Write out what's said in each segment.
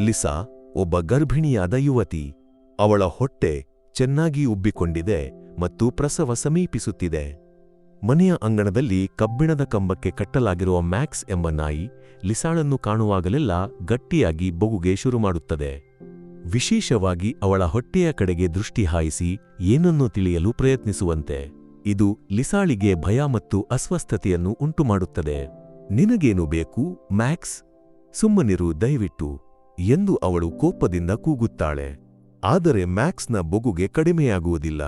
Lisa ಒಬ್ಬ ಗರ್ಭಿಣಿಯಾದ ಯುವತಿ. ಅವಳ ಹೊಟ್ಟೆ ಚೆನ್ನಾಗಿ ಉಬ್ಬಿಕೊಂಡಿದೆ ಮತ್ತು ಪ್ರಸವ ಸಮೀಪಿಸುತ್ತಿದೆ. ಮನೆಯ ಅಂಗಣದಲ್ಲಿ ಕಬ್ಬಿಣದ ಕಂಬಕ್ಕೆ ಕಟ್ಟಲಾಗಿರುವ ಮ್ಯಾಕ್ಸ್ ಎಂಬ ನಾಯಿ ಲಿಸಾಳನ್ನು ಕಾಣುವಾಗಲೆಲ್ಲ ಗಟ್ಟಿಯಾಗಿ ಬೊಗುಗೆ ಶುರುಮಾಡುತ್ತದೆ. ವಿಶೇಷವಾಗಿ ಅವಳ ಹೊಟ್ಟೆಯ ಕಡೆಗೆ ದೃಷ್ಟಿ ಹಾಯಿಸಿ ಏನನ್ನೋ ತಿಳಿಯಲು ಪ್ರಯತ್ನಿಸುವಂತೆ. ಇದು ಲಿಸಾಳಿಗೆ ಭಯ ಮತ್ತು ಅಸ್ವಸ್ಥತೆಯನ್ನು ಉಂಟುಮಾಡುತ್ತದೆ. ನಿನಗೇನು ಬೇಕು, ಮ್ಯಾಕ್ಸ್? ಸುಮ್ಮನಿರು, ದಯವಿಟ್ಟು. ಎಂದು ಅವಳು ಕೋಪದಿಂದ ಕೂಗುತ್ತಾಳೆ. ಆದರೆ ಮ್ಯಾಕ್ಸ್ನ ಬೊಗುಗೆ ಕಡಿಮೆಯಾಗುವುದಿಲ್ಲ.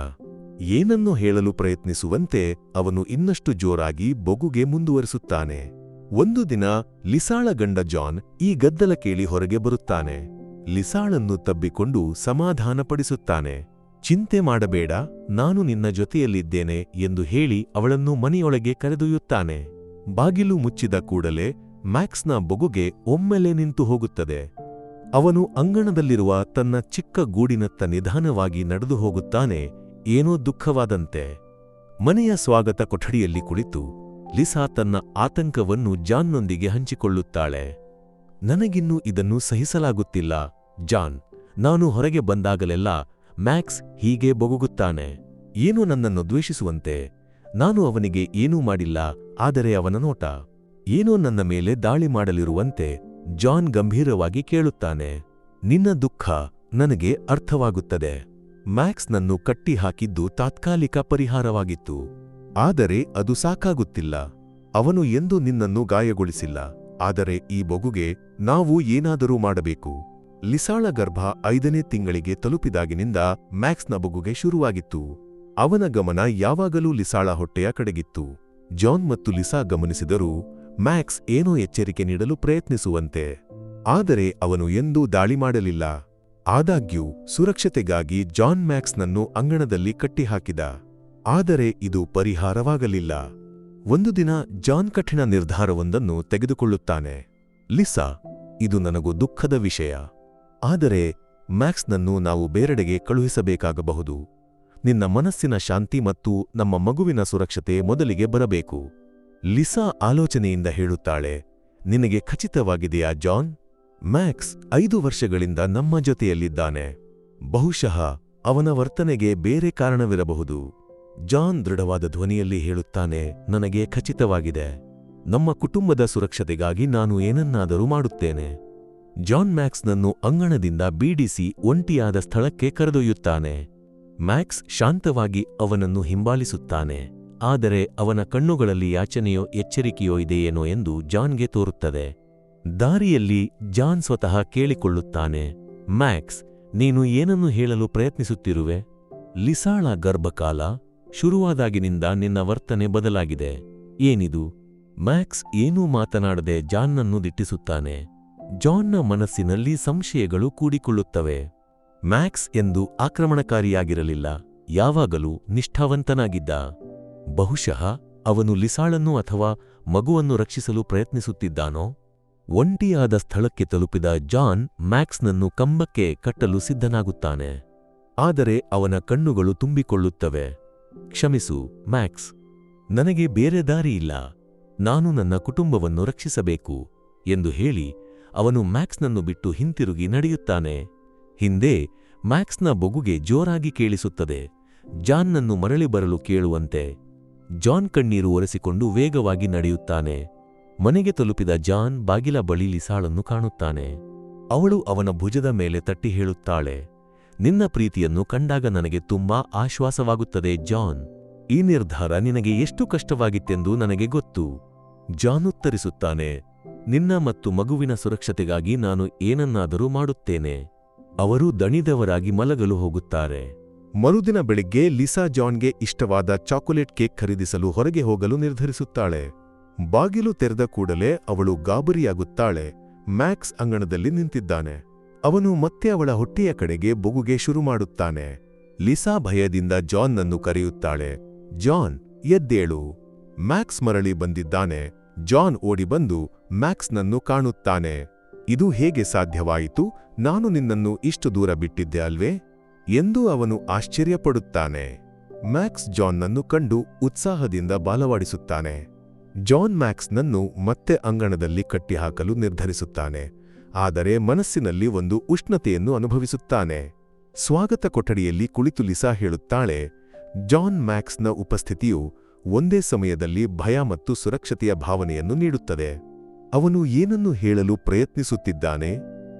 ಏನನ್ನು ಹೇಳಲು ಪ್ರಯತ್ನಿಸುವಂತೆ ಅವನು ಇನ್ನಷ್ಟು ಜೋರಾಗಿ ಬೊಗುಗೆ ಮುಂದುವರಿಸುತ್ತಾನೆ. ಒಂದು ದಿನ ಲಿಸಾಳ ಗಂಡ ಜಾನ್ ಈ ಗದ್ದಲ ಕೇಳಿ ಹೊರಗೆ ಬರುತ್ತಾನೆ. ಲಿಸಾಳನ್ನು ತಬ್ಬಿಕೊಂಡು ಸಮಾಧಾನಪಡಿಸುತ್ತಾನೆ. ಚಿಂತೆ ಮಾಡಬೇಡ, ನಾನು ನಿನ್ನ ಜೊತೆಯಲ್ಲಿದ್ದೇನೆ ಎಂದು ಹೇಳಿ ಅವಳನ್ನು ಮನೆಯೊಳಗೆ ಕರೆದೊಯ್ಯುತ್ತಾನೆ. ಬಾಗಿಲು ಮುಚ್ಚಿದ ಕೂಡಲೇ ಮ್ಯಾಕ್ಸ್ನ ಬೊಗುಗೆ ಒಮ್ಮೆಲೆ ನಿಂತು ಹೋಗುತ್ತದೆ. ಅವನು ಅಂಗಣದಲ್ಲಿರುವ ತನ್ನ ಚಿಕ್ಕ ಗೂಡಿನತ್ತ ನಿಧಾನವಾಗಿ ನಡೆದು ಹೋಗುತ್ತಾನೆ, ಏನೋ ದುಃಖವಾದಂತೆ. ಮನೆಯ ಸ್ವಾಗತ ಕೊಠಡಿಯಲ್ಲಿ ಕುಳಿತು ಲಿಸಾ ತನ್ನ ಆತಂಕವನ್ನು ಜಾನ್ನೊಂದಿಗೆ ಹಂಚಿಕೊಳ್ಳುತ್ತಾಳೆ. ನನಗಿನ್ನೂ ಇದನ್ನು ಸಹಿಸಲಾಗುತ್ತಿಲ್ಲ, ಜಾನ್, ನಾನು ಹೊರಗೆ ಬಂದಾಗಲೆಲ್ಲ ಮ್ಯಾಕ್ಸ್ ಹೀಗೆ ಬೊಗುಗುತ್ತಾನೆ. ಏನೋ ನನ್ನನ್ನು ದ್ವೇಷಿಸುವಂತೆ, ನಾನು ಅವನಿಗೆ ಏನೂ ಮಾಡಿಲ್ಲ, ಆದರೆ ಅವನ ನೋಟ, ಏನೋ ನನ್ನ ಮೇಲೆ ದಾಳಿ ಮಾಡಲಿರುವಂತೆ ಜಾನ್ ಗಂಭೀರವಾಗಿ ಕೇಳುತ್ತಾನೆ, ನಿನ್ನ ದುಃಖ ನನಗೆ ಅರ್ಥವಾಗುತ್ತದೆ. ಮ್ಯಾಕ್ಸ್ನನ್ನು ಕಟ್ಟಿಹಾಕಿದ್ದು ತಾತ್ಕಾಲಿಕ ಪರಿಹಾರವಾಗಿತ್ತು. ಆದರೆ ಅದು ಸಾಕಾಗುತ್ತಿಲ್ಲ. ಅವನು ಎಂದೂ ನಿನ್ನನ್ನು ಗಾಯಗೊಳಿಸಿಲ್ಲ. ಆದರೆ ಈ ಬೊಗುಗೆ ನಾವು ಏನಾದರೂ ಮಾಡಬೇಕು. ಲಿಸಾಳ ಗರ್ಭ ಐದನೇ ತಿಂಗಳಿಗೆ ತಲುಪಿದಾಗಿನಿಂದ ಮ್ಯಾಕ್ಸ್ನ ಬೊಗುಗೆ ಶುರುವಾಗಿತ್ತು. ಅವನ ಗಮನ ಯಾವಾಗಲೂ ಲಿಸಾಳ ಹೊಟ್ಟೆಯ ಕಡೆಗಿತ್ತು. ಜಾನ್ ಮತ್ತು ಲಿಸಾ ಗಮನಿಸಿದರೂ ಮ್ಯಾಕ್ಸ್ ಏನೋ ಎಚ್ಚರಿಕೆ ನೀಡಲು ಪ್ರಯತ್ನಿಸುವಂತೆ. ಆದರೆ ಅವನು ಎಂದೂ ದಾಳಿ ಮಾಡಲಿಲ್ಲ. ಆದಾಗ್ಯೂ, ಸುರಕ್ಷತೆಗಾಗಿ ಜಾನ್ ಮ್ಯಾಕ್ಸ್ನನ್ನು ಅಂಗಣದಲ್ಲಿ ಕಟ್ಟಿಹಾಕಿದ. ಆದರೆ ಇದು ಪರಿಹಾರವಾಗಲಿಲ್ಲ. ಒಂದು ದಿನ ಜಾನ್ ಕಠಿಣ ನಿರ್ಧಾರವೊಂದನ್ನು ತೆಗೆದುಕೊಳ್ಳುತ್ತಾನೆ. ಲಿಸಾ, ಇದು ನನಗೂ ದುಃಖದ ವಿಷಯ. ಆದರೆ ಮ್ಯಾಕ್ಸ್ನನ್ನು ನಾವು ಬೇರೆಡೆಗೆ ಕಳುಹಿಸಬೇಕಾಗಬಹುದು. ನಿನ್ನ ಮನಸ್ಸಿನ ಶಾಂತಿ ಮತ್ತು ನಮ್ಮ ಮಗುವಿನ ಸುರಕ್ಷತೆ ಮೊದಲಿಗೆ ಬರಬೇಕು. ಲಿಸಾ ಆಲೋಚನೆಯಿಂದ ಹೇಳುತ್ತಾಳೆ, ನಿನಗೆ ಖಚಿತವಾಗಿದೆಯಾ ಜಾನ್? ಮ್ಯಾಕ್ಸ್ ಐದು ವರ್ಷಗಳಿಂದ ನಮ್ಮ ಜೊತೆಯಲ್ಲಿದ್ದಾನೆ. ಬಹುಶಃ ಅವನ ವರ್ತನೆಗೆ ಬೇರೆ ಕಾರಣವಿರಬಹುದು. ಜಾನ್ ದೃಢವಾದ ಧ್ವನಿಯಲ್ಲಿ ಹೇಳುತ್ತಾನೆ, ನನಗೆ ಖಚಿತವಾಗಿದೆ. ನಮ್ಮ ಕುಟುಂಬದ ಸುರಕ್ಷತೆಗಾಗಿ ನಾನು ಏನನ್ನಾದರೂ ಮಾಡುತ್ತೇನೆ. ಜಾನ್ ಮ್ಯಾಕ್ಸ್ನನ್ನು ಅಂಗಣದಿಂದ ಬೀಡಿಸಿ ಒಂಟಿಯಾದ ಸ್ಥಳಕ್ಕೆ ಕರೆದೊಯ್ಯುತ್ತಾನೆ. ಮ್ಯಾಕ್ಸ್ ಶಾಂತವಾಗಿ ಅವನನ್ನು ಹಿಂಬಾಲಿಸುತ್ತಾನೆ. ಆದರೆ ಅವನ ಕಣ್ಣುಗಳಲ್ಲಿ ಯಾಚನೆಯೋ ಎಚ್ಚರಿಕೆಯೋ ಇದೆಯೇನೋ ಎಂದು ಜಾನ್ಗೆ ತೋರುತ್ತದೆ. ದಾರಿಯಲ್ಲಿ ಜಾನ್ ಸ್ವತಃ ಕೇಳಿಕೊಳ್ಳುತ್ತಾನೆ, ಮ್ಯಾಕ್ಸ್, ನೀನು ಏನನ್ನು ಹೇಳಲು ಪ್ರಯತ್ನಿಸುತ್ತಿರುವೆ? ಲಿಸಾಳ ಗರ್ಭಕಾಲ, ಶುರುವಾದಾಗಿನಿಂದ ನಿನ್ನ ವರ್ತನೆ ಬದಲಾಗಿದೆ. ಏನಿದು ಮ್ಯಾಕ್ಸ್ ಏನೂ ಮಾತನಾಡದೆ ಜಾನ್ನನ್ನು ದಿಟ್ಟಿಸುತ್ತಾನೆ. ಜಾನ್ನ ಮನಸ್ಸಿನಲ್ಲಿ ಸಂಶಯಗಳು ಕೂಡಿಕೊಳ್ಳುತ್ತವೆ. ಮ್ಯಾಕ್ಸ್ ಎಂದು ಆಕ್ರಮಣಕಾರಿಯಾಗಿರಲಿಲ್ಲ, ಯಾವಾಗಲೂ ನಿಷ್ಠಾವಂತನಾಗಿದ್ದ. ಬಹುಶಃ ಅವನು ಲಿಸಾಳನ್ನು ಅಥವಾ ಮಗುವನ್ನು ರಕ್ಷಿಸಲು ಪ್ರಯತ್ನಿಸುತ್ತಿದ್ದಾನೋ? ಒಂಟಿಯಾದ ಸ್ಥಳಕ್ಕೆ ತಲುಪಿದ ಜಾನ್ ಮ್ಯಾಕ್ಸ್ನನ್ನು ಕಂಬಕ್ಕೆ ಕಟ್ಟಲು ಸಿದ್ಧನಾಗುತ್ತಾನೆ. ಆದರೆ ಅವನ ಕಣ್ಣುಗಳು ತುಂಬಿಕೊಳ್ಳುತ್ತವೆ. ಕ್ಷಮಿಸು, ಮ್ಯಾಕ್ಸ್. ನನಗೆ ಬೇರೆ ದಾರಿಯಿಲ್ಲ ನಾನು ನನ್ನ ಕುಟುಂಬವನ್ನು ರಕ್ಷಿಸಬೇಕು ಎಂದು ಹೇಳಿ ಅವನು ಮ್ಯಾಕ್ಸ್ನನ್ನು ಬಿಟ್ಟು ಹಿಂತಿರುಗಿ ನಡೆಯುತ್ತಾನೆ. ಹಿಂದೆ ಮ್ಯಾಕ್ಸ್ನ ಬೊಗುಗೆ ಜೋರಾಗಿ ಕೇಳಿಸುತ್ತದೆ. ಜಾನ್ನನ್ನು ಮರಳಿ ಬರಲು ಕೇಳುವಂತೆ. ಜಾನ್ ಕಣ್ಣೀರು ಒರೆಸಿಕೊಂಡು ವೇಗವಾಗಿ ನಡೆಯುತ್ತಾನೆ. ಮನೆಗೆ ತಲುಪಿದ ಜಾನ್ ಬಾಗಿಲ ಬಳಿ ಲಿಸಾಳನ್ನು ಕಾಣುತ್ತಾನೆ. ಅವಳು ಅವನ ಭುಜದ ಮೇಲೆ ತಟ್ಟಿ ಹೇಳುತ್ತಾಳೆ. ನಿನ್ನ ಪ್ರೀತಿಯನ್ನು ಕಂಡಾಗ ನನಗೆ ತುಂಬಾ ಆಶ್ವಾಸವಾಗುತ್ತದೆ ಜಾನ್. ಈ ನಿರ್ಧಾರ ನಿನಗೆ ಎಷ್ಟು ಕಷ್ಟವಾಗಿತ್ತೆಂದು ನನಗೆ ಗೊತ್ತು. ಜಾನ್ ಉತ್ತರಿಸುತ್ತಾನೆ, ನಿನ್ನ ಮತ್ತು ಮಗುವಿನ ಸುರಕ್ಷತೆಗಾಗಿ ನಾನು ಏನನ್ನಾದರೂ ಮಾಡುತ್ತೇನೆ. ಅವರು ದಣಿದವರಾಗಿ ಮಲಗಲು ಹೋಗುತ್ತಾರೆ. ಮರುದಿನ ಬೆಳಿಗ್ಗೆ ಲಿಸಾ ಜಾನ್ಗೆ ಇಷ್ಟವಾದ ಚಾಕೊಲೇಟ್ ಕೇಕ್ ಖರೀದಿಸಲು ಹೊರಗೆ ಹೋಗಲು ನಿರ್ಧರಿಸುತ್ತಾಳೆ. ಬಾಗಿಲು ತೆರೆದ ಕೂಡಲೇ ಅವಳು ಗಾಬರಿಯಾಗುತ್ತಾಳೆ. ಮ್ಯಾಕ್ಸ್ ಅಂಗಣದಲ್ಲಿ ನಿಂತಿದ್ದಾನೆ. ಅವನು ಮತ್ತೆ ಅವಳ ಹೊಟ್ಟೆಯ ಕಡೆಗೆ ಬೊಗುಗೆ ಶುರು ಮಾಡುತ್ತಾನೆ. ಲಿಸಾ ಭಯದಿಂದ ಜಾನ್ನನ್ನು ಕರೆಯುತ್ತಾಳೆ, ಜಾನ್, ಎದ್ದೇಳು. ಮ್ಯಾಕ್ಸ್ ಮರಳಿ ಬಂದಿದ್ದಾನೆ. ಜಾನ್ ಓಡಿಬಂದು ಮ್ಯಾಕ್ಸ್ನನ್ನು ಕಾಣುತ್ತಾನೆ. ಇದು ಹೇಗೆ ಸಾಧ್ಯವಾಯಿತು? ನಾನು ನಿನ್ನನ್ನು ಇಷ್ಟು ದೂರ ಬಿಟ್ಟಿದ್ದೆ ಅಲ್ವೇ? ಎಂದು ಅವನು ಆಶ್ಚರ್ಯಪಡುತ್ತಾನೆ. ಮ್ಯಾಕ್ಸ್ ಜಾನ್ನನ್ನು ಕಂಡು ಉತ್ಸಾಹದಿಂದ ಬಾಲವಾಡಿಸುತ್ತಾನೆ. ಜಾನ್ ಮ್ಯಾಕ್ಸ್ನನ್ನು ಮತ್ತೆ ಅಂಗಣದಲ್ಲಿ ಕಟ್ಟಿಹಾಕಲು ನಿರ್ಧರಿಸುತ್ತಾನೆ. ಆದರೆ ಮನಸ್ಸಿನಲ್ಲಿ ಒಂದು ಉಷ್ಣತೆಯನ್ನು ಅನುಭವಿಸುತ್ತಾನೆ. ಸ್ವಾಗತ ಕೊಠಡಿಯಲ್ಲಿ ಕುಳಿತು ಲಿಸಾ ಹೇಳುತ್ತಾಳೆ, ಜಾನ್ ಮ್ಯಾಕ್ಸ್ನ ಉಪಸ್ಥಿತಿಯು ಒಂದೇ ಸಮಯದಲ್ಲಿ ಭಯ ಮತ್ತು ಸುರಕ್ಷತೆಯ ಭಾವನೆಯನ್ನು ನೀಡುತ್ತದೆ. ಅವನು ಏನನ್ನು ಹೇಳಲು ಪ್ರಯತ್ನಿಸುತ್ತಿದ್ದಾನೆ?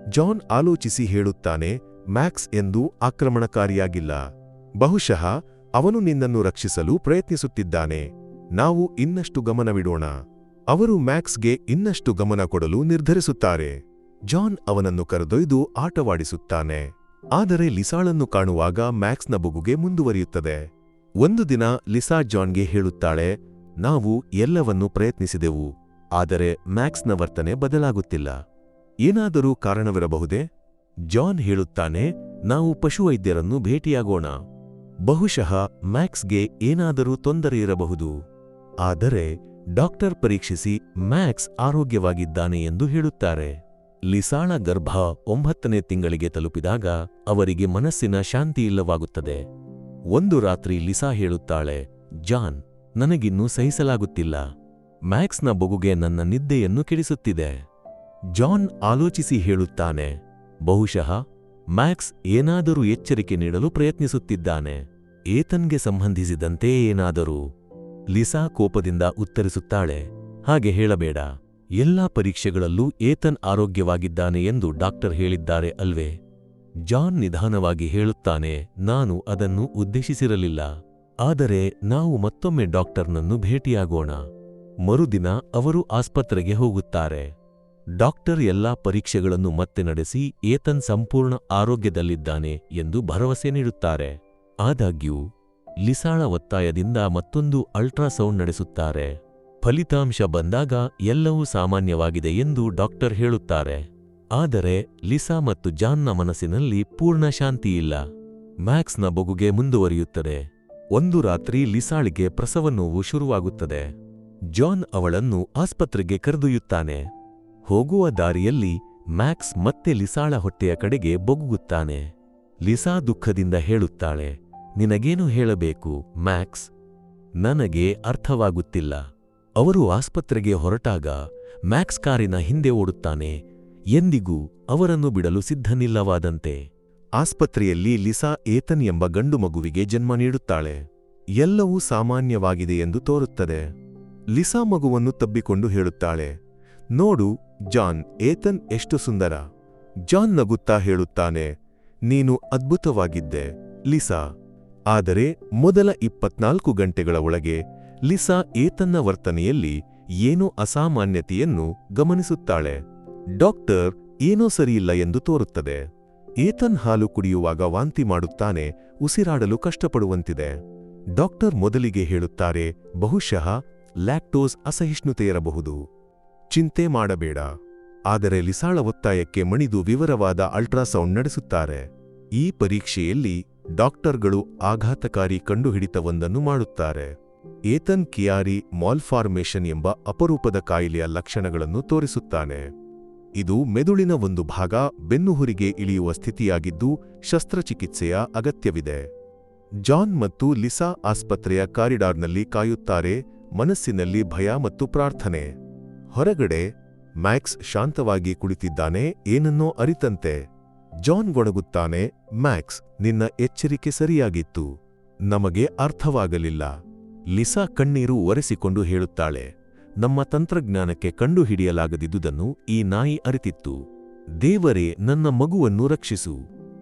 ಜಾನ್ ಆಲೋಚಿಸಿ ಹೇಳುತ್ತಾನೆ ಮ್ಯಾಕ್ಸ್ ಎಂದು ಆಕ್ರಮಣಕಾರಿಯಾಗಿಲ್ಲ. ಬಹುಶಃ ಅವನು ನಿನ್ನನ್ನು ರಕ್ಷಿಸಲು ಪ್ರಯತ್ನಿಸುತ್ತಿದ್ದಾನೆ. ನಾವು ಇನ್ನಷ್ಟು ಗಮನವಿಡೋಣ. ಅವರು ಮ್ಯಾಕ್ಸ್ಗೆ ಇನ್ನಷ್ಟು ಗಮನ ಕೊಡಲು ನಿರ್ಧರಿಸುತ್ತಾರೆ. ಜಾನ್ ಅವನನ್ನು ಕರೆದೊಯ್ದು ಆಟವಾಡಿಸುತ್ತಾನೆ. ಆದರೆ ಲಿಸಾಳನ್ನು ಕಾಣುವಾಗ ಮ್ಯಾಕ್ಸ್ನ ಬುಗುಗೆ ಮುಂದುವರಿಯುತ್ತದೆ. ಒಂದು ದಿನ ಲಿಸಾ ಜಾನ್ಗೆ ಹೇಳುತ್ತಾಳೆ, ನಾವು ಎಲ್ಲವನ್ನೂ ಪ್ರಯತ್ನಿಸಿದೆವು, ಆದರೆ ಮ್ಯಾಕ್ಸ್ನ ವರ್ತನೆ ಬದಲಾಗುತ್ತಿಲ್ಲ. ಏನಾದರೂ ಕಾರಣವಿರಬಹುದೇ? ಜಾನ್ ಹೇಳುತ್ತಾನೆ, ನಾವು ಪಶುವೈದ್ಯರನ್ನು ಭೇಟಿಯಾಗೋಣ. ಬಹುಶಃ ಮ್ಯಾಕ್ಸ್ಗೆ ಏನಾದರೂ ತೊಂದರೆ ಇರಬಹುದು. ಆದರೆ ಡಾಕ್ಟರ್ ಪರೀಕ್ಷಿಸಿ ಮ್ಯಾಕ್ಸ್ ಆರೋಗ್ಯವಾಗಿದ್ದಾನೆ ಎಂದು ಹೇಳುತ್ತಾರೆ. ಲಿಸಾಳ ಗರ್ಭ ಒಂಬತ್ತನೇ ತಿಂಗಳಿಗೆ ತಲುಪಿದಾಗ ಅವರಿಗೆ ಮನಸ್ಸಿನ ಶಾಂತಿಯಿಲ್ಲವಾಗುತ್ತದೆ ಒಂದು ರಾತ್ರಿ ಲಿಸಾ ಹೇಳುತ್ತಾಳೆ, ಜಾನ್, ನನಗಿನ್ನೂ ಸಹಿಸಲಾಗುತ್ತಿಲ್ಲ. ಮ್ಯಾಕ್ಸ್ನ ಬೊಗುಗೆ ನನ್ನ ನಿದ್ದೆಯನ್ನು ಕೆಡಿಸುತ್ತಿದೆ. ಜಾನ್ ಆಲೋಚಿಸಿ ಹೇಳುತ್ತಾನೆ ಬಹುಶಃ ಮ್ಯಾಕ್ಸ್ ಏನಾದರೂ ಎಚ್ಚರಿಕೆ ನೀಡಲು ಪ್ರಯತ್ನಿಸುತ್ತಿದ್ದಾನೆ. ಏತನ್ಗೆ ಸಂಬಂಧಿಸಿದಂತೆ ಏನಾದರೂ? ಲಿಸಾ ಕೋಪದಿಂದ ಉತ್ತರಿಸುತ್ತಾಳೆ. ಹಾಗೆ ಹೇಳಬೇಡ. ಎಲ್ಲಾ ಪರೀಕ್ಷೆಗಳಲ್ಲೂ ಏತನ್ ಆರೋಗ್ಯವಾಗಿದ್ದಾನೆ ಎಂದು ಡಾಕ್ಟರ್ ಹೇಳಿದ್ದಾರೆ ಅಲ್ವೇ? ಜಾನ್ ನಿಧಾನವಾಗಿ ಹೇಳುತ್ತಾನೆ, ನಾನು ಅದನ್ನು ಉದ್ದೇಶಿಸಿರಲಿಲ್ಲ. ಆದರೆ ನಾವು ಮತ್ತೊಮ್ಮೆ ಡಾಕ್ಟರ್ನನ್ನು ಭೇಟಿಯಾಗೋಣ. ಮರುದಿನ ಅವರು ಆಸ್ಪತ್ರೆಗೆ ಹೋಗುತ್ತಾರೆ. ಡಾಕ್ಟರ್ ಎಲ್ಲಾ ಪರೀಕ್ಷೆಗಳನ್ನು ಮತ್ತೆ ನಡೆಸಿ ಏತನ್ ಸಂಪೂರ್ಣ ಆರೋಗ್ಯದಲ್ಲಿದ್ದಾನೆ ಎಂದು ಭರವಸೆ ನೀಡುತ್ತಾರೆ. ಆದಾಗ್ಯೂ, ಲಿಸಾಳ ಒತ್ತಾಯದಿಂದ ಮತ್ತೊಂದು ಅಲ್ಟ್ರಾಸೌಂಡ್ ನಡೆಸುತ್ತಾರೆ. ಫಲಿತಾಂಶ ಬಂದಾಗ ಎಲ್ಲವೂ ಸಾಮಾನ್ಯವಾಗಿದೆ ಎಂದು ಡಾಕ್ಟರ್ ಹೇಳುತ್ತಾರೆ. ಆದರೆ, ಲಿಸಾ ಮತ್ತು ಜಾನ್ನ ಮನಸ್ಸಿನಲ್ಲಿ ಪೂರ್ಣ ಶಾಂತಿಯಿಲ್ಲ ಮ್ಯಾಕ್ಸ್ನ ಬೊಗುಗೆ ಮುಂದುವರಿಯುತ್ತದೆ. ಒಂದು ರಾತ್ರಿ ಲಿಸಾಳಿಗೆ ಪ್ರಸವ ನೋವು ಶುರುವಾಗುತ್ತದೆ. ಜಾನ್ ಅವಳನ್ನು ಆಸ್ಪತ್ರೆಗೆ ಕರೆದೊಯ್ಯುತ್ತಾನೆ. ಹೋಗುವ ದಾರಿಯಲ್ಲಿ ಮ್ಯಾಕ್ಸ್ ಮತ್ತೆ ಲಿಸಾಳ ಹೊಟ್ಟೆಯ ಕಡೆಗೆ ಬೊಗುಗುತ್ತಾನೆ. ಲಿಸಾ ದುಃಖದಿಂದ ಹೇಳುತ್ತಾಳೆ, ನಿನಗೇನು ಹೇಳಬೇಕು, ಮ್ಯಾಕ್ಸ್? ನನಗೆ ಅರ್ಥವಾಗುತ್ತಿಲ್ಲ. ಅವರು ಆಸ್ಪತ್ರೆಗೆ ಹೊರಟಾಗ ಮ್ಯಾಕ್ಸ್ ಕಾರಿನ ಹಿಂದೆ ಓಡುತ್ತಾನೆ, ಎಂದಿಗೂ ಅವರನ್ನು ಬಿಡಲು ಸಿದ್ಧನಿಲ್ಲವಾದಂತೆ. ಆಸ್ಪತ್ರೆಯಲ್ಲಿ ಲಿಸಾ ಏತನ್ ಎಂಬ ಗಂಡು ಮಗುವಿಗೆ ಜನ್ಮ ನೀಡುತ್ತಾಳೆ. ಎಲ್ಲವೂ ಸಾಮಾನ್ಯವಾಗಿದೆ ಎಂದು ತೋರುತ್ತದೆ. ಲಿಸಾ ಮಗುವನ್ನು ತಬ್ಬಿಕೊಂಡು ಹೇಳುತ್ತಾಳೆ ನೋಡು, ಜಾನ್, ಏತನ್ ಎಷ್ಟು ಸುಂದರ. ಜಾನ್ ನಗುತ್ತಾ ಹೇಳುತ್ತಾನೆ, ನೀನು ಅದ್ಭುತವಾಗಿದ್ದೆ, ಲಿಸಾ. ಆದರೆ ಮೊದಲ ಇಪ್ಪತ್ನಾಲ್ಕು ಗಂಟೆಗಳ ಒಳಗೆ ಲಿಸಾ ಏತನ್ನ ವರ್ತನೆಯಲ್ಲಿ ಏನೋ ಅಸಾಮಾನ್ಯತೆಯನ್ನು ಗಮನಿಸುತ್ತಾಳೆ. ಡಾಕ್ಟರ್, ಏನೋ ಸರಿಯಿಲ್ಲ ಎಂದು ತೋರುತ್ತದೆ. ಏತನ್ ಹಾಲು ಕುಡಿಯುವಾಗ ವಾಂತಿ ಮಾಡುತ್ತಾನೆ, ಉಸಿರಾಡಲು ಕಷ್ಟಪಡುವಂತಿದೆ. ಡಾಕ್ಟರ್ ಮೊದಲಿಗೆ ಹೇಳುತ್ತಾರೆ, ಬಹುಶಃ ಲ್ಯಾಕ್ಟೋಸ್ ಅಸಹಿಷ್ಣುತೆ ಇರಬಹುದು ಚಿಂತೆ ಮಾಡಬೇಡ. ಆದರೆ ಲಿಸಾಳ ಒತ್ತಾಯಕ್ಕೆ ಮಣಿದು ವಿವರವಾದ ಅಲ್ಟ್ರಾಸೌಂಡ್ ನಡೆಸುತ್ತಾರೆ. ಈ ಪರೀಕ್ಷೆಯಲ್ಲಿ ಡಾಕ್ಟರ್ಗಳು ಆಘಾತಕಾರಿ ಕಂಡುಹಿಡಿತವೊಂದನ್ನು ಮಾಡುತ್ತಾರೆ. ಏತನ್ ಕಿಯಾರಿ ಮಾಲ್ಫಾರ್ಮೇಷನ್ ಎಂಬ ಅಪರೂಪದ ಕಾಯಿಲೆಯ ಲಕ್ಷಣಗಳನ್ನು ತೋರಿಸುತ್ತಾನೆ. ಇದು ಮೆದುಳಿನ ಒಂದು ಭಾಗ ಬೆನ್ನುಹುರಿಗೆ ಇಳಿಯುವ ಸ್ಥಿತಿಯಾಗಿದ್ದು ಶಸ್ತ್ರಚಿಕಿತ್ಸೆಯ ಅಗತ್ಯವಿದೆ. ಜಾನ್ ಮತ್ತು ಲಿಸಾ ಆಸ್ಪತ್ರೆಯ ಕಾರಿಡಾರ್ನಲ್ಲಿ ಕಾಯುತ್ತಾರೆ, ಮನಸ್ಸಿನಲ್ಲಿ ಭಯ ಮತ್ತು ಪ್ರಾರ್ಥನೆ. ಹೊರಗಡೆ ಮ್ಯಾಕ್ಸ್ ಶಾಂತವಾಗಿ ಕುಳಿತಿದ್ದಾನೆ, ಏನನ್ನೋ ಅರಿತಂತೆ. ಜಾನ್ ಗೊಣಗುತ್ತಾನೆ, ಮ್ಯಾಕ್ಸ್, ನಿನ್ನ ಎಚ್ಚರಿಕೆ ಸರಿಯಾಗಿತ್ತು. ನಮಗೆ ಅರ್ಥವಾಗಲಿಲ್ಲ. ಲಿಸಾ ಕಣ್ಣೀರು ಒರೆಸಿಕೊಂಡು ಹೇಳುತ್ತಾಳೆ. ನಮ್ಮ ತಂತ್ರಜ್ಞಾನಕ್ಕೆ ಕಂಡುಹಿಡಿಯಲಾಗದಿದ್ದುದನ್ನು ಈ ನಾಯಿ ಅರಿತಿತ್ತು. ದೇವರೇ, ನನ್ನ ಮಗುವನ್ನು ರಕ್ಷಿಸು.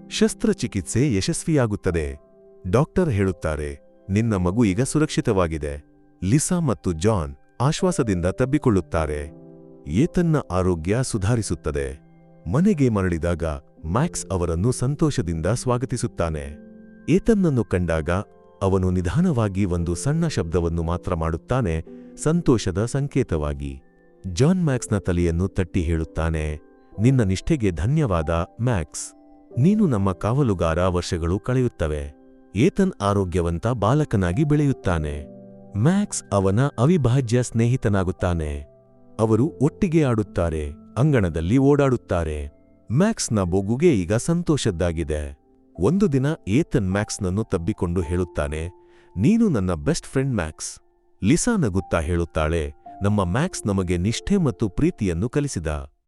ಶಸ್ತ್ರಚಿಕಿತ್ಸೆ ಯಶಸ್ವಿಯಾಗುತ್ತದೆ. ಡಾಕ್ಟರ್ ಹೇಳುತ್ತಾರೆ, ನಿನ್ನ ಮಗು ಈಗ ಸುರಕ್ಷಿತವಾಗಿದೆ. ಲಿಸಾ ಮತ್ತು ಜಾನ್ ಆಶ್ವಾಸದಿಂದ ತಬ್ಬಿಕೊಳ್ಳುತ್ತಾರೆ. ಏತನ್ನ ಆರೋಗ್ಯ ಸುಧಾರಿಸುತ್ತದೆ. ಮನೆಗೆ ಮರಳಿದಾಗ ಮ್ಯಾಕ್ಸ್ ಅವರನ್ನು ಸಂತೋಷದಿಂದ ಸ್ವಾಗತಿಸುತ್ತಾನೆ. ಏತನ್ನನ್ನು ಕಂಡಾಗ ಅವನು ನಿಧಾನವಾಗಿ ಒಂದು ಸಣ್ಣ ಶಬ್ದವನ್ನು ಮಾತ್ರ ಮಾಡುತ್ತಾನೆ, ಸಂತೋಷದ ಸಂಕೇತವಾಗಿ. ಜಾನ್ ಮ್ಯಾಕ್ಸ್ನ ತಲೆಯನ್ನು ತಟ್ಟಿ ಹೇಳುತ್ತಾನೆ, ನಿನ್ನ ನಿಷ್ಠೆಗೆ ಧನ್ಯವಾದ, ಮ್ಯಾಕ್ಸ್. ನೀನು ನಮ್ಮ ಕಾವಲುಗಾರ ವರ್ಷಗಳು ಕಳೆಯುತ್ತವೆ. ಏತನ್ ಆರೋಗ್ಯವಂತ ಬಾಲಕನಾಗಿ ಬೆಳೆಯುತ್ತಾನೆ. ಮ್ಯಾಕ್ಸ್ ಅವನ ಅವಿಭಾಜ್ಯ ಸ್ನೇಹಿತನಾಗುತ್ತಾನೆ. ಅವರು ಒಟ್ಟಿಗೆ ಆಡುತ್ತಾರೆ, ಅಂಗಣದಲ್ಲಿ ಓಡಾಡುತ್ತಾರೆ. ಮ್ಯಾಕ್ಸ್ನ ಬೊಗುಗೆ ಈಗ ಸಂತೋಷದ್ದಾಗಿದೆ. ಒಂದು ದಿನ ಏತನ್ ಮ್ಯಾಕ್ಸ್ನನ್ನು ತಬ್ಬಿಕೊಂಡು ಹೇಳುತ್ತಾನೆ, ನೀನು ನನ್ನ ಬೆಸ್ಟ್ ಫ್ರೆಂಡ್ ಮ್ಯಾಕ್ಸ್. ಲಿಸಾ ನಗುತ್ತಾ ಹೇಳುತ್ತಾಳೆ, ನಮ್ಮ ಮ್ಯಾಕ್ಸ್ ನಮಗೆ ನಿಷ್ಠೆ ಮತ್ತು ಪ್ರೀತಿಯನ್ನು ಕಲಿಸಿದ.